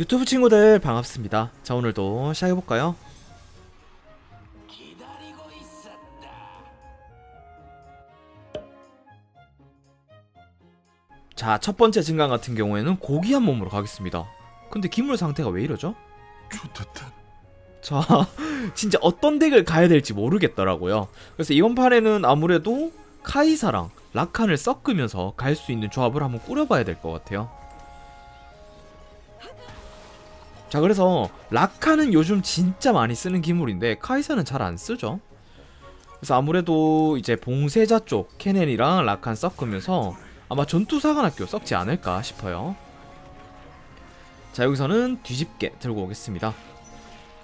유튜브 친구들 반갑습니다. 자 오늘도 시작해볼까요? 자 첫 번째 증강 같은 경우에는 고귀한 몸으로 가겠습니다. 근데 기물 상태가 왜 이러죠? 좋다. 자 진짜 어떤 덱을 가야 될지 모르겠더라고요. 그래서 이번 판에는 아무래도 카이사랑 라칸을 섞으면서 갈 수 있는 조합을 한번 꾸려봐야 될 것 같아요. 자 그래서 라칸은 요즘 진짜 많이 쓰는 기물인데 카이사는 잘 안 쓰죠. 그래서 아무래도 이제 봉쇄자 쪽 케넨이랑 라칸 섞으면서 아마 전투사관학교 썩지 않을까 싶어요. 자 여기서는 뒤집게 들고 오겠습니다.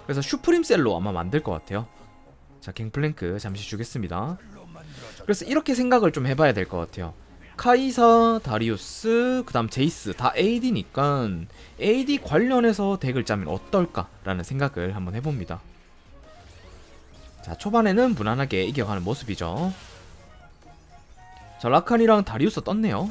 그래서 슈프림 셀로 아마 만들 것 같아요. 자 갱플랭크 잠시 주겠습니다. 그래서 이렇게 생각을 좀 해봐야 될 것 같아요. 카이사, 다리우스, 그 다음 제이스 다 AD니까 AD 관련해서 덱을 짜면 어떨까라는 생각을 한번 해봅니다. 자 초반에는 무난하게 이겨가는 모습이죠. 자 라칸이랑 다리우스 떴네요.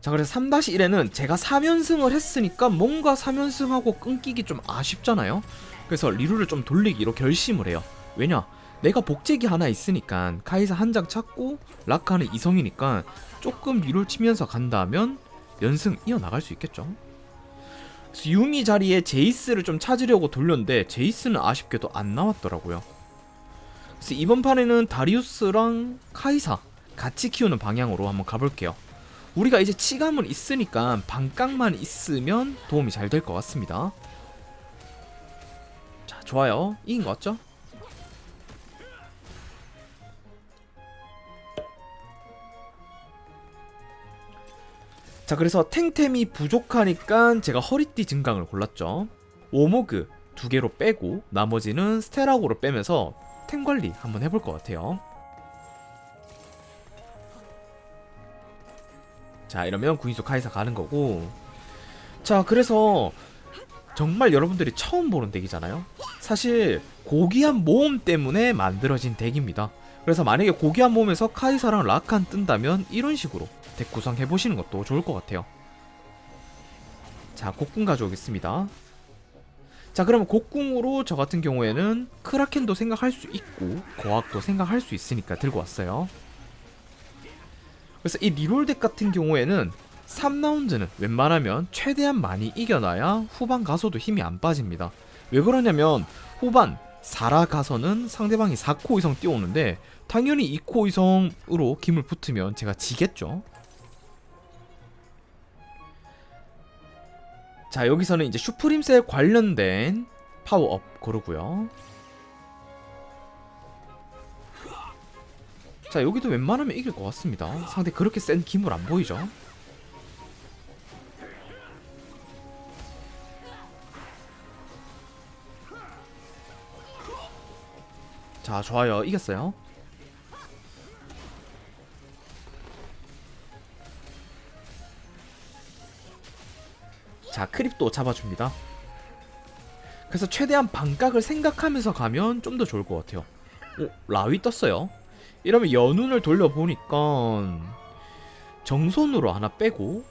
자 그래서 3-1에는 제가 3연승을 했으니까 뭔가 3연승하고 끊기기 좀 아쉽잖아요 그래서 리루를 좀 돌리기로 결심을 해요. 왜냐? 내가 복제기 하나 있으니까 카이사 한 장 찾고 라카는 이성이니까 조금 리를 치면서 간다면 연승 이어나갈 수 있겠죠. 유미 자리에 제이스를 좀 찾으려고 돌렸는데 제이스는 아쉽게도 안 나왔더라고요. 그래서 이번 판에는 다리우스랑 카이사 같이 키우는 방향으로 한번 가볼게요. 우리가 이제 치감은 있으니까 반깡만 있으면 도움이 잘 될 것 같습니다. 자, 좋아요. 이긴 것 같죠? 자, 그래서 탱템이 부족하니까 제가 허리띠 증강을 골랐죠. 오모그 두 개로 빼고 나머지는 스테라고로 빼면서 탱 관리 한번 해볼 것 같아요. 자 이러면 구인수 카이사 가는 거고 자 그래서 정말 여러분들이 처음 보는 덱이잖아요. 사실 고귀한 모험 때문에 만들어진 덱입니다. 그래서 만약에 고귀한 모험에서 카이사랑 라칸 뜬다면 이런 식으로 덱 구성해 보시는 것도 좋을 것 같아요. 자 곡궁 가져오겠습니다. 자 그러면 곡궁으로 저 같은 경우에는 크라켄도 생각할 수 있고 거학도 생각할 수 있으니까 들고 왔어요. 그래서 이 리롤 덱 같은 경우에는 3라운드는 웬만하면 최대한 많이 이겨놔야 후반 가서도 힘이 안 빠집니다. 왜 그러냐면 후반 4라 가서는 상대방이 4코 이상 뛰어오는데 당연히 2코 이상으로 김을 붙으면 제가 지겠죠. 자 여기서는 이제 슈프림셀 관련된 파워업 고르고요. 자 여기도 웬만하면 이길 것 같습니다 상대 그렇게 센 기물 안 보이죠 자 좋아요. 이겼어요. 자 크립도 잡아줍니다. 그래서 최대한 반각을 생각하면서 가면 좀 더 좋을 것 같아요. 오 라위 떴어요. 이러면 연운을 돌려보니까 정손으로 하나 빼고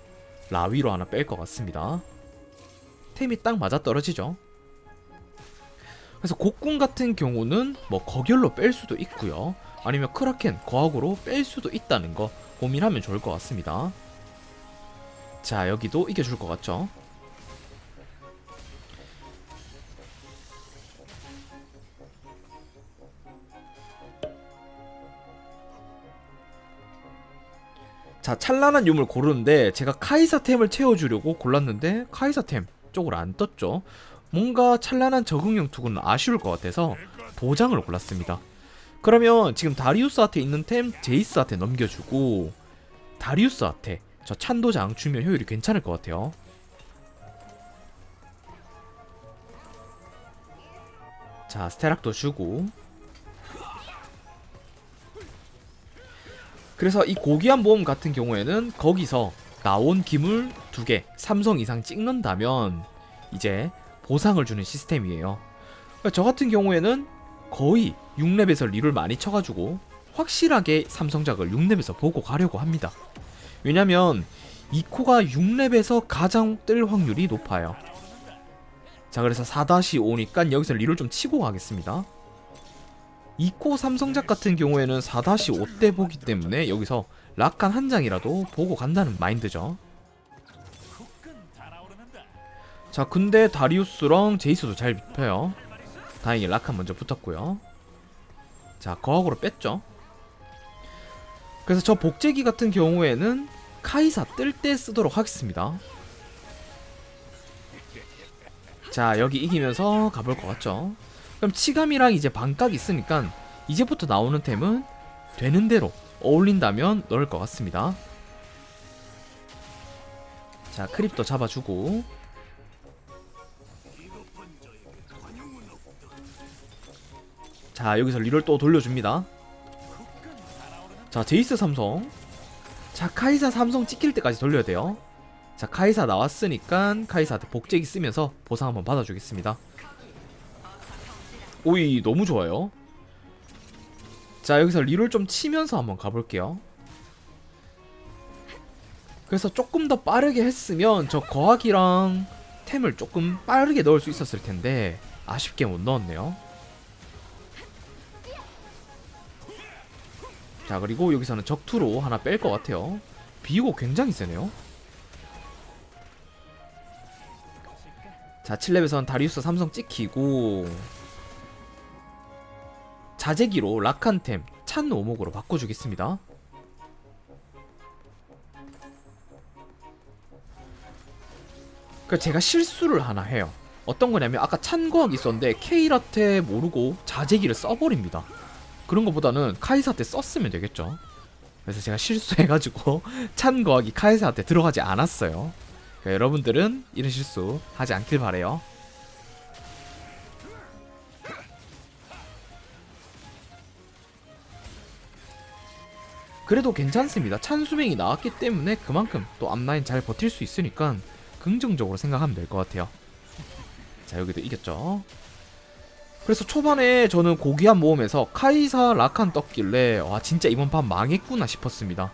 라위로 하나 뺄 것 같습니다. 템이 딱 맞아 떨어지죠. 그래서 곡궁 같은 경우는 뭐 거결로 뺄 수도 있고요. 아니면 크라켄 거학으로 뺄 수도 있다는 거 고민하면 좋을 것 같습니다. 자 여기도 이겨줄 것 같죠? 자 찬란한 유물 고르는데 제가 카이사템을 채워주려고 골랐는데 카이사템 쪽으로 안 떴죠 뭔가 찬란한 적응형 투구는 아쉬울 것 같아서 도장을 골랐습니다. 그러면 지금 다리우스한테 있는 템 제이스한테 넘겨주고 다리우스한테 저 찬도장 주면 효율이 괜찮을 것 같아요. 자 스테락도 주고. 그래서 이 고귀한 모험 같은 경우에는 거기서 나온 기물 두 개, 삼성 이상 찍는다면 이제 보상을 주는 시스템이에요. 저 같은 경우에는 거의 6렙에서 리를 많이 쳐가지고 확실하게 삼성작을 6렙에서 보고 가려고 합니다. 왜냐면 이코가 6렙에서 가장 뜰 확률이 높아요. 자 그래서 4-5니까 여기서 리를 좀 치고 가겠습니다. 이코 삼성작 같은 경우에는 4-5대 보기 때문에 여기서 락한 한 장이라도 보고 간다는 마인드죠. 자 근데 다리우스랑 제이스도 잘 펴요. 다행히 락한 먼저 붙었고요. 자 거학으로 뺐죠. 그래서 저 복제기 같은 경우에는 카이사 뜰 때 쓰도록 하겠습니다. 자 여기 이기면서 가볼 것 같죠. 그럼 치감이랑 이제 반각 있으니까 이제부터 나오는 템은 되는 대로 어울린다면 넣을 것 같습니다. 자 크립도 잡아주고 자 여기서 리를 또 돌려줍니다. 자 제이스 삼성 자 카이사 삼성 찍힐 때까지 돌려야 돼요. 자 카이사 나왔으니까 카이사한테 복제기 쓰면서 보상 한번 받아주겠습니다. 오이 너무 좋아요. 자 여기서 리롤 좀 치면서 한번 가볼게요. 그래서 조금 더 빠르게 했으면 저 거학이랑 템을 조금 빠르게 넣을 수 있었을 텐데 아쉽게 못 넣었네요. 자 그리고 여기서는 적투로 하나 뺄 것 같아요. 비고 굉장히 세네요. 자 7렙에선 다리우스 삼성 찍히고 자재기로 락한템 찬 오목으로 바꿔주겠습니다. 그 제가 실수를 하나 해요. 어떤 거냐면 아까 찬거학이 있었는데 케이라테 모르고 자재기를 써버립니다. 그런 것보다는 카이사한테 썼으면 되겠죠. 그래서 제가 실수해가지고 찬거학이 카이사한테 들어가지 않았어요. 그러니까 여러분들은 이런 실수 하지 않길 바래요. 그래도 괜찮습니다. 찬수맹이 나왔기 때문에 그만큼 또 앞라인 잘 버틸 수 있으니까 긍정적으로 생각하면 될 것 같아요. 자 여기도 이겼죠. 그래서 초반에 저는 고귀한 모험에서 카이사 라칸 떴길래 와 진짜 이번 판 망했구나 싶었습니다.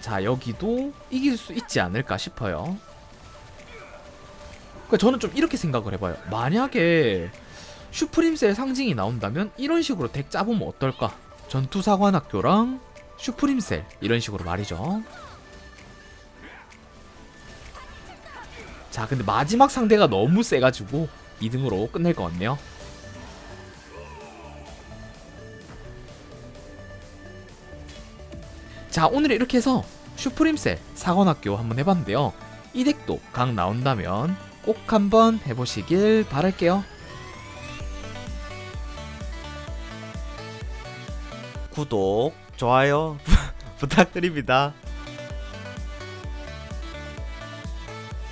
자 여기도 이길 수 있지 않을까 싶어요. 그러니까 저는 좀 이렇게 생각을 해봐요. 만약에 슈프림셀 상징이 나온다면 이런 식으로 덱 짜보면 어떨까? 전투사관학교랑 슈프림셀 이런 식으로 말이죠. 자, 근데 마지막 상대가 너무 세가지고 2등으로 끝낼 것 같네요. 자, 오늘 이렇게 해서 슈프림셀 사관학교 한번 해봤는데요. 이 덱도 강 나온다면 꼭 한번 해보시길 바랄게요. 구독, 좋아요 부탁드립니다.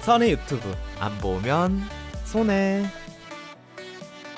선의 유튜브 안 보면 손해.